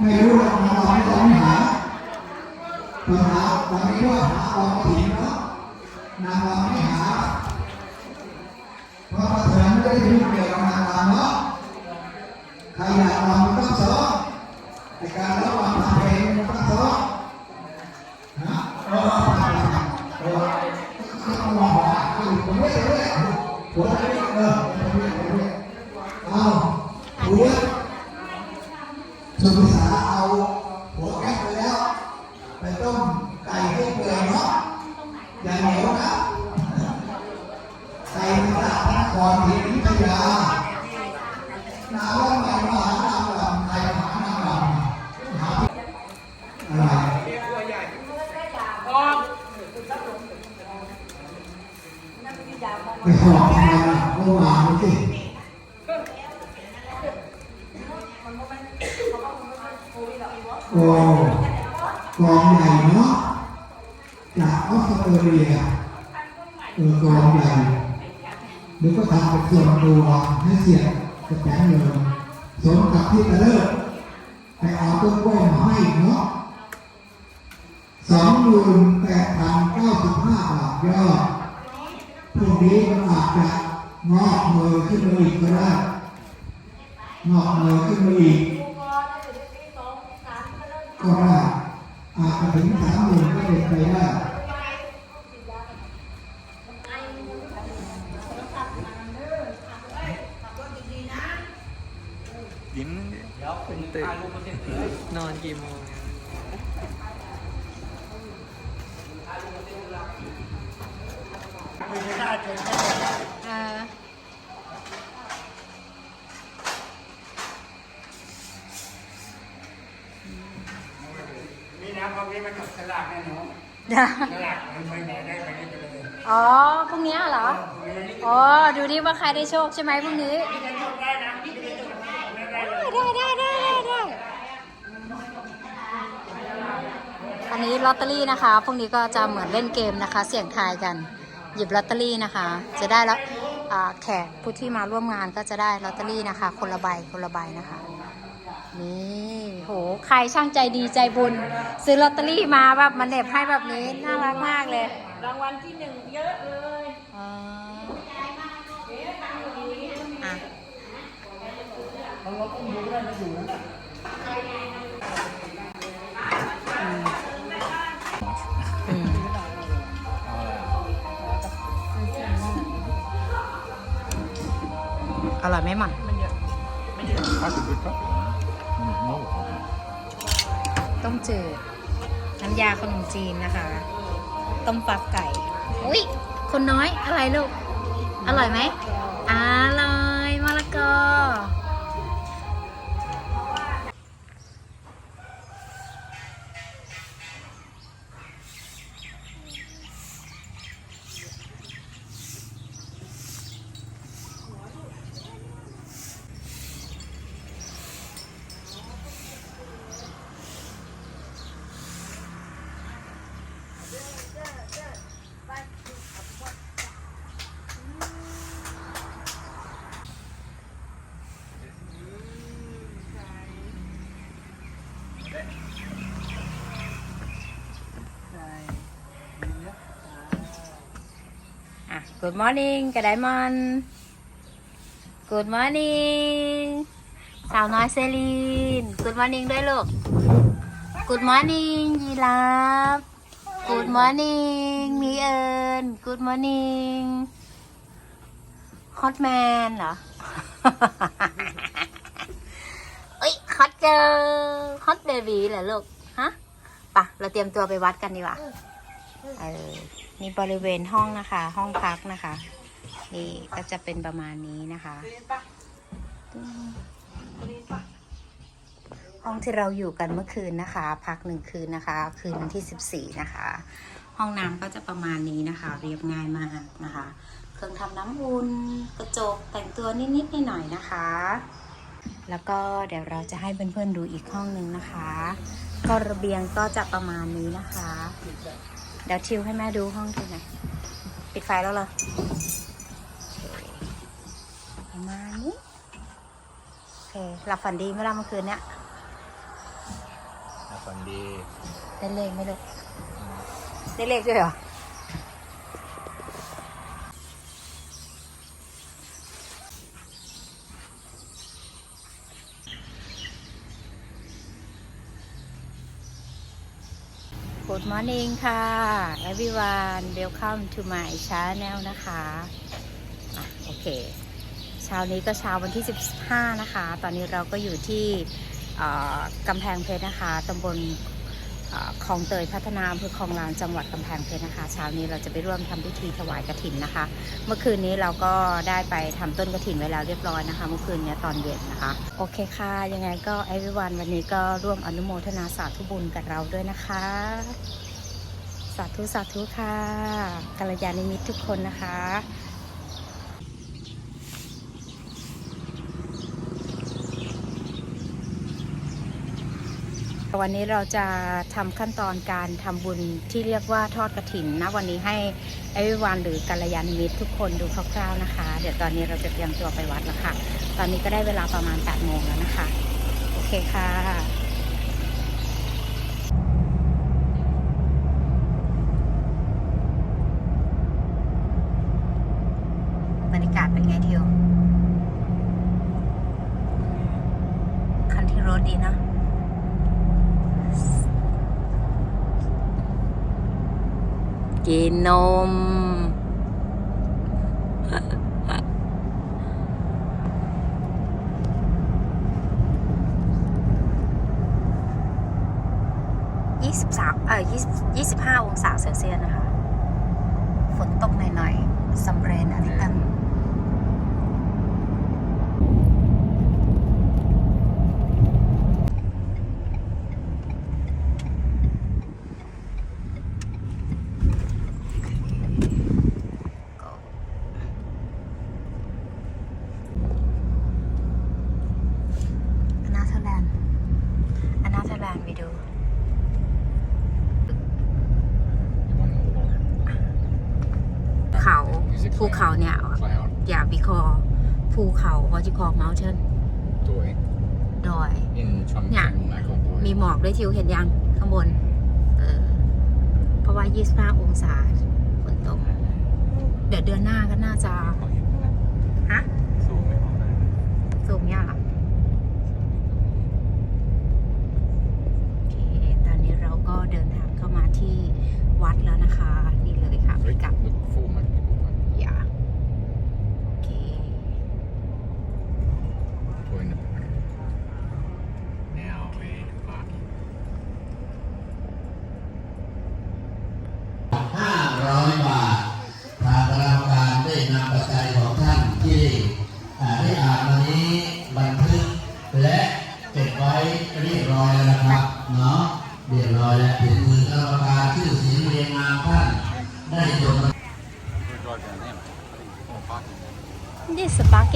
ไม่รู้หรอกนะเราไม่ต้องหาปัญหาวันนี้ว่าหาเราม่ถึงเนาะนางรำไม่หาเพราะว่าเธอไม่ได้ยุ่งเกี่ยวกับนางรำเนาะใครอยากรำมันต้องซ้อมในการร้องรำทำเพลงมันต้องซ้อมนะเออเออต้องมองหาผมไม่ได้เลยผมไม่ได้เออผมไม่ได้เลยเอาหัวสุภาษาเอาหัวแก๊สไปแล้ว ไปต้ม ไก่ให้เปื่อเนาะอย่าเหนียวนะใส่มาจากพระนครศรีอยุธยานาว่าใหม่มหานามลำไทยมหานามลำหาอะไรไปหอบมล่ะเมื่อวานสิโอ้กองใหญ่เนาะจากออสเตรเลียเออกองใหญ่ หรือก็ทำเป็นส่วนตัวให้เสียบกระแสเงินสมกับที่จะเลิกไปเอาต้นกล้วยมาให้เนาะสองหมื่นแปดพันเก้าสิบห้าบาทยอดพวกนี้มันอาจจะงอกเงยขึ้นมาอีกก็ได้งอกเงยขึ้นมาอีกก็ได้อาจจะถึงสามหมื่นก็เป็นไปได้ ยิ้มตื่นนอนกี่โมงเออนี่นะพอนี้มันจับฉลากแน่นอนจ้ะฉลากมันไปไหนได้ไปนี่ไปเลยอ๋อพรุ่งนี้เหรอ อ๋อ ดูดิว่าใครได้โชคใช่ไหมพรุ่งนี้ ได้ได้ได้ได้ได้ อั นนี้ลอตเตอรี่นะคะ พวกนี้ก็จะเหมือนเล่นเกมนะคะ เสี่ยงทายกัน หยิบลอตเตอรี่นะคะ จะได้แล้วอ่าแขกผู้ที่มาร่วมงานก็จะได้ลอตเตอรี่นะคะ คนละใบคนละใบนะคะ นี่โหใครช่างใจดีใจบุญ ซื้อลอตเตอรี่มาแบบมันเหน็บให้แบบนี้น่ารักมากเลย รางวัลที่หนึ่งเยอะเลยอ๋ออะอื อร่อยไหมหมันต้มจืดน้ำยาขนมจีนนะคะ ต้มฟักไก่ อุ้ยคนน้อยอะไรลูก อร่อยไหมอร่อยมะละกอ Good morning กระไดมอน Good morning สาวน้อยเซลีน Good morning ด้วยลูก Good morning ยีรับ Good morning มีเอิญ Good morning ฮอตแมนเหรอเอ้ยฮอตเจอฮอตเบบีเหรอลูก ฮะปะเราเตรียมตัวไปวัดกันดีกว่าเออ นี่บริเวณห้องนะคะ ห้องพักนะคะ นี่ก็จะเป็นประมาณนี้นะคะ ห้องที่เราอยู่กันเมื่อคืนนะคะ พักหนึ่งคืนนะคะ คืนวันที่ 14 นะคะ ห้องน้ำก็จะประมาณนี้นะคะ เรียบง่ายมากนะคะ เครื่องทำน้ำอุ่นกระจกแต่งตัวนิดๆหน่อยๆนะคะ แล้วก็เดี๋ยวเราจะให้เพื่อนๆดูอีกห้องหนึ่งนะคะ ก็ระเบียงก็จะประมาณนี้นะคะ เดี๋ยวทิวให้แม่ดูห้องทีหน่อยปิดไฟแล้วเหรอโอเคประมาณนี้โอเคหลับฝันดีไหมล่ะเมื่อคืนเนี้ยฝันดี ได้เลขไหมลูกได้เลขด้วยเหรอ Good morning ค่ะ everyone welcome to my channel นะคะอะโอเค เช้านี้ก็เช้าวันที่ 15 นะคะ ตอนนี้เราก็อยู่ที่กำแพงเพชรนะคะตำบล คลองเตยพัฒนาอำเภอคลองลานจังหวัดกำแพงเพชรนะคะเช้านี้เราจะไปร่วมทำพิธีถวายกระถินนะคะ เมื่อคืนนี้เราก็ได้ไปทำต้นกระถินไว้แล้วเรียบร้อยนะคะ เมื่อคืนนี้ตอนเย็นนะคะ โอเคค่ะ ยังไงก็ everyone วันนี้ก็ร่วมอนุโมทนาสาธุบุญกับเราด้วยนะคะ สาธุสาธุค่ะกัลยาณมิตรทุกคนนะคะ วันนี้เราจะทำขั้นตอนการทำบุญที่เรียกว่าทอดกระถินนะวันนี้ให้ไอวิวันหรือกัลยาณมิตรทุกคนดูคร่าวๆนะคะ เดี๋ยวตอนนี้เราจะเตรียมตัวไปวัดแล้วค่ะ ตอนนี้ก็ได้เวลาประมาณ8โมงแล้วนะคะ โอเคค่ะบรรยากาศเป็นไงทิวคันที่รถดีเนอะ กินนม ยี่สิบสามเออยี่ยี่สิบห้าองศาเซลเซียสนะคะ ฝนตกหน่อยๆซัมเบรนอะไรกันอนาเธอร์แลนด์อนาเธอร์แลนด์ไปดู เขาภูเขาเนี่ย cloud อย่าบิคอภูเขาวอจิคอ mountain ตัว ดอย in ชม เนี่ย หมายของตัว มีหมอกด้ วยทิวเห็นยังข้างบน เออ เพราะว่า 25 องศาฝนตก เดี๋ยวเดือนหน้าก็น่าจะ ฮะ สูงไม่พอได้สูงเนี่ยเหรอโอเค ตอนนี้เราก็เดินทางเข้ามาที่วัดแล้วนะคะ นี่เลยค่ะพิกัดลึกฟูมัน อย่าโอเค ตัวนึง now we parking ห้าร้อยบาท ทางคณะกรรมการได้นำปัจจัยของท่านที่อ่าได้อ่านวันนี้บันทึกและเก็บไว้เรียบร้อยแล้วนะครับ เนาะเรียบร้อยแล้วถึงมือคณะกรรมการชื่อเสียงเรียงนามท่านได้จด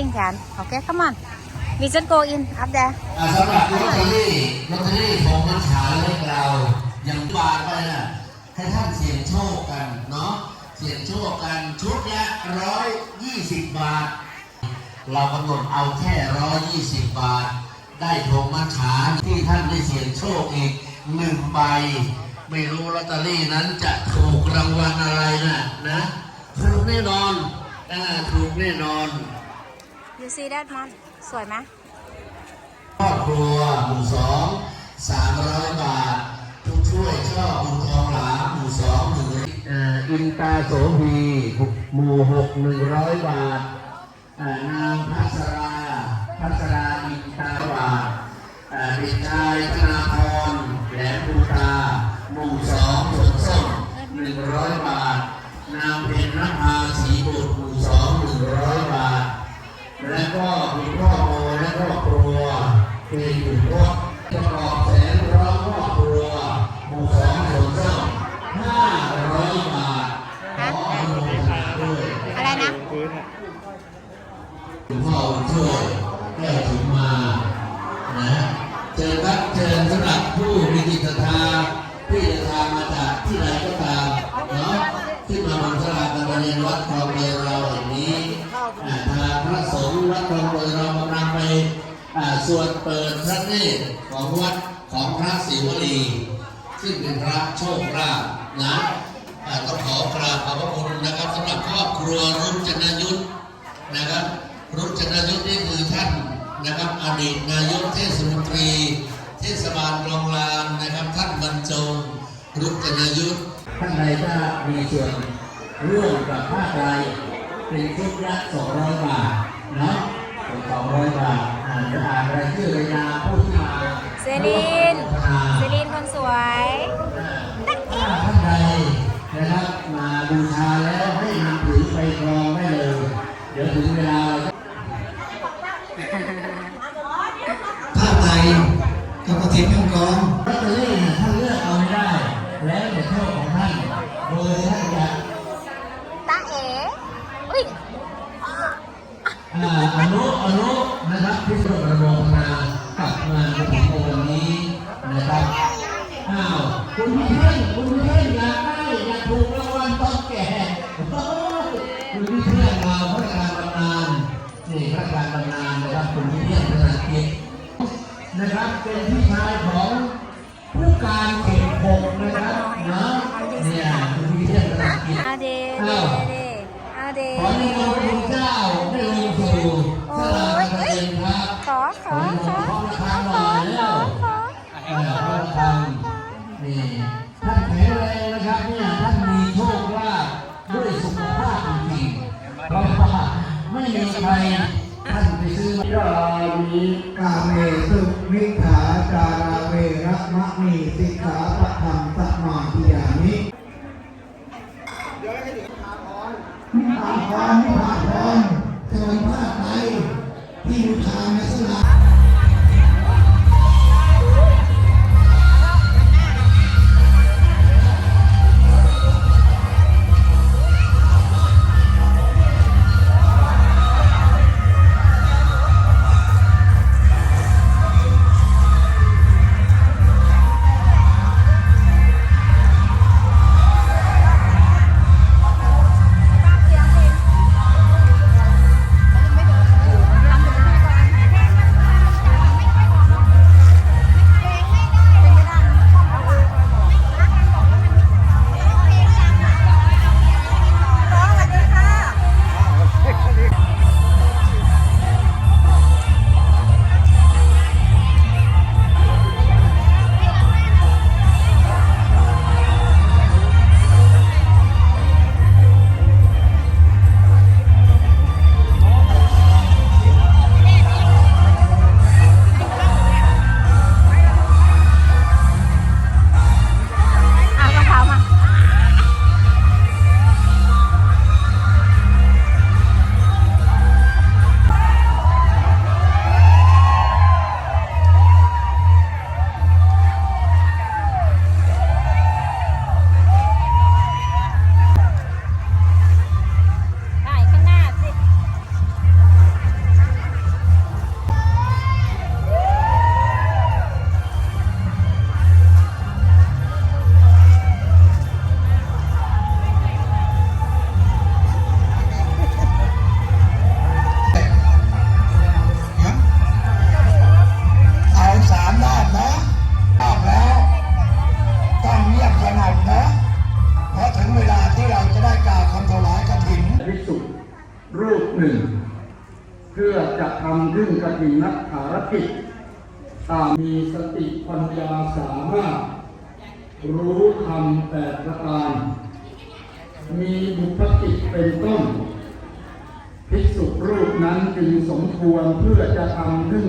This is parking can. Okay, come on. We just go in up there. อ่าสำหรับลอตเตอรี่ลอตเตอรี่ของมันฉายเล็กเราอย่างบาทไปนะให้ท่านเสี่ยงโชคกันเนาะเสี่ยงโชคกันชุดละร้อยยี่สิบบาท เรากำหนดเอาแค่ร้อยยี่สิบบาท ได้โทงมัจฉาที่ท่านได้เสี่ยงโชคอีกหนึ่งใบ ไม่รู้ลอตเตอรี่นั้นจะถูกรางวัลอะไรนะนะถูกแน่นอนอถูกแน่นอน see that man? สวยไหมครอบครัวหมู่สองสามร้อยบาท ทุกช่วยชอบบุญทองหลาหมู่สองหนึ่งเอ่ออินตาโสพีหมู่หกหนึ่งร้อยบาทเอ่อนางพัสราพัสราอินตาบาทเอ่อเด็กชายธนาพรแหลมภูตาหมู่สองสวนส้มหนึ่งร้อยบาท นางเพ็ญนภา รัวและครอบครัวคืออยู่พวกระกอบแสนร้องครอบครัวหมู่สองสวนส้มห้าร้อยบาทขออนุโมทนาด้วยอะไรนะคุณพ่อช่วยแก้ถุงมานะเชิญครับเชิญสำหรับผู้มีจิตศรัทธาที่เดินทางมาจากที่ไหนก็ตามเนาะที่มาบนสลาการเรียนวัดคลองเรือเราแห่งนี้อ่าทางพระสงฆ์วัดคลองเรือเรากำลังไปอ่า ส่วดเปิดพระเนตรของวัดของพระศิวลี ซึ่งเป็นพระโชคลาภนะต้องขอกราบขอบพระคุณนะครับสำหรับครอบครัวรุ่นจนยุทธนะครับรุ่นจนยุทธนี่คือท่านนะครับอดีตนายกเทศมนตรี เทศบาลคลองลานนะครับ ท่านบรรจงรุ่นจนยุทธท่านใดถ้ามีส่วนร่วมกับภาคใดเป็นชุดละ200บาทเนาะาวคุณเพื่อนคุณเพื่อนอยากได้อยากถูกรางวัลตอนแก่โอ้ยคุณเพื่อนเราพระการบำนาญนี่พระการบำนาญนะครับคุณเพื่อนธนาคิดนะครับเป็นพี่ชายของผู้การเขตหกนะครับเนาะเนี่ยคุณเพื่อนธนาคิดอาเดเดอ้าเดอาเดขอให้พระพุทธเจ้าได้ลงสู่สลากกระเด็นครับ ขอขอขอ ขอ ขอ ข ข อ อ แล้ว ขอ เออพระธรรมนี่ ท่านแข็งแรงนะครับเนี่ยท่านมีโชคลาภด้วยสุขภาพจริงๆเพราะว่าไม่มีใครท่านไปซื้อมายามีกาเมสุมิขาจาราเวรมะมีสิกขาปะธรรมสมาธิยามินิพพานพรนิพพานพรเชิญผ้าไตรที่บูชาในสลา ปหนึ่ง เพื่อจะทำขึ้นกฐินนักภารกิจตามมีสติปัญญาสามารถ รู้ธรรมแปดประการ มีบุพติจเป็นต้น ภิกษุรูปนั้นจึงสมควรเพื่อจะทำขึ้น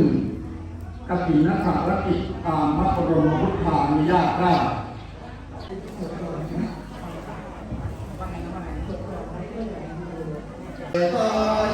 กฐินนักภารกิจตามพระบรมพุทธานุญาตได้ Bye.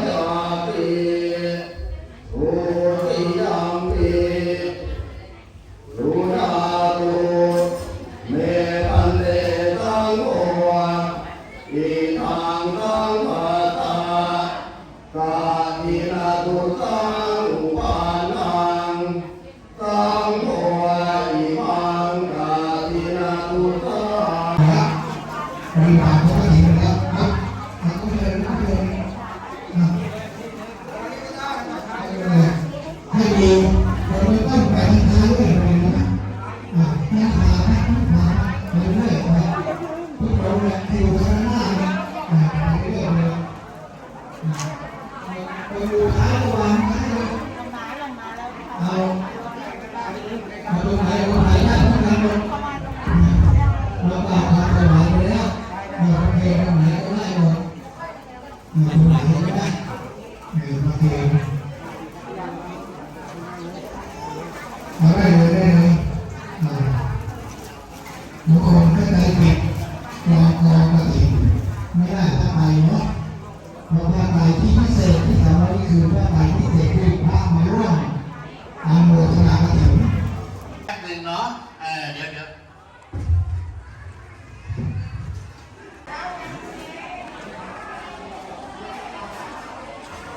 glória a แม่ไม้ที่พิเศษที่สำคัญคือแม่ไปที่เศษที่พระมาร่วมอนโมทนากฐินแป๊บหนึ่งเนาะเออเดี๋ยวเดี๋ยว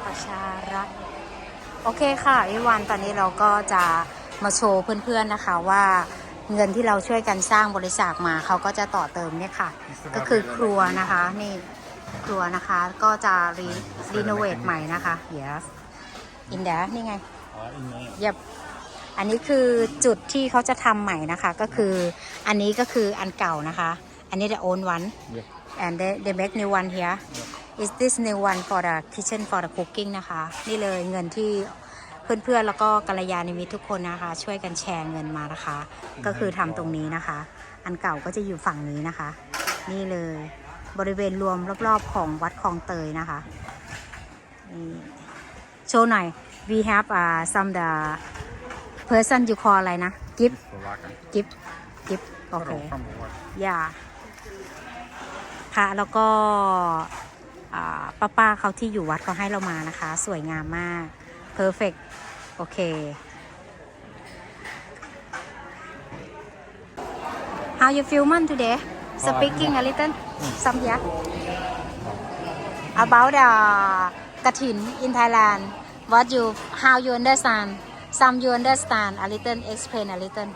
ประชารัฐโอเคค่ะอีวันตอนนี้เราก็จะมาโชว์เพื่อนๆนะคะว่าเงินที่เราช่วยกันสร้างบริจาคมาเขาก็จะต่อเติมเนี่ยค่ะ ก็คือครัวนะคะนี่ ครัวนะคะ ก็จะรีรีโนเวทใหม่นะคะ yes in there นี่ไงเย็บอันนี้คือจุดที่เขาจะทำใหม่นะคะ ก็คืออันนี้ก็คืออันเก่านะคะ อันนี้ the old one and they they make new one here is this new one for the kitchen for the cooking นะคะ นี่เลยเงินที่เพื่อนๆ แล้วก็กัลยาณมิตรทุกคนนะคะ ช่วยกันแชร์เงินมานะคะ ก็คือทำตรงนี้นะคะ อันเก่าก็จะอยู่ฝั่งนี้นะคะ นี่เลย บริเวณรวมรอบๆของวัดคลองเตยนะคะนี่โชว์หน่อย we have uh, some the person you call อะไรนะกิฟกิฟกิฟโอเคอย่าค่ะแล้วก็อ่าป้าป้าๆเขาที่อยู่วัดเขาให้เรามานะคะ สวยงามมาก perfect โอเค How you feel man today speaking a little some yeah about uh, Katin in Thailand. What you how you understand some you understand a little explain a little.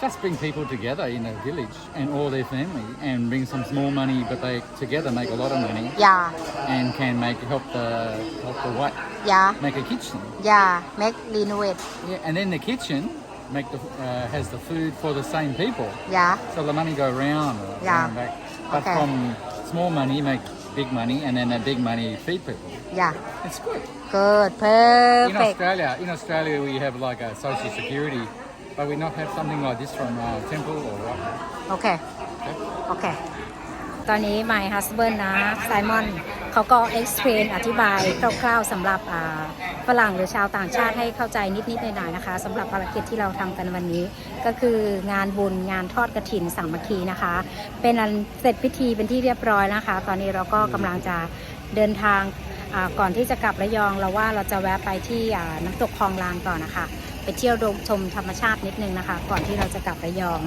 Just bring people together in a village and all their family and bring some small money but they together make a lot of money. Yeah. And can make help the help the what yeah. Make a kitchen. Yeah make renovate. Yeah and then the kitchen make the uh, has the food for the same people. Yeah. So the money go round. Yeah. Back. But okay. from small money make big money, and then that big money feed people. Yeah. It's good. Good. Perfect. In Australia, in Australia, we have like a social security, but we not have something like this from uh, temple or what. Okay. Okay. okay. ตอนนี้ my husband นะ Simon เขาก็ explain อธิบายคร่าวๆสำหรับฝรั่งหรือชาวต่างชาติให้เข้าใจนิดๆหน่อยๆนะคะสำหรับภารกิจที่เราทำกันวันนี้ ก็คืองานบุญงานทอดกระถินสามัคคีนะคะ เป็นอันเสร็จพิธีเป็นที่เรียบร้อยนะคะ ตอนนี้เราก็กำลังจะเดินทางก่อนที่จะกลับระยองเราว่าเราจะแวะไปที่น้ำตกคลองลานก่อนนะคะ ไปเที่ยวชมธรรมชาตินิดนึงนะคะ ก่อนที่เราจะกลับระยอง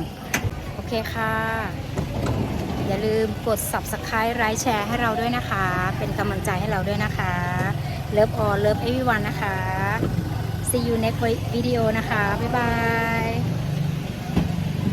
โอเคค่ะ อย่าลืมกด subscribe ไลค์แชร์ให้เราด้วยนะคะ เป็นกำลังใจให้เราด้วยนะคะ Love all love everyone นะคะ see you next video นะคะ บ๊ายบาย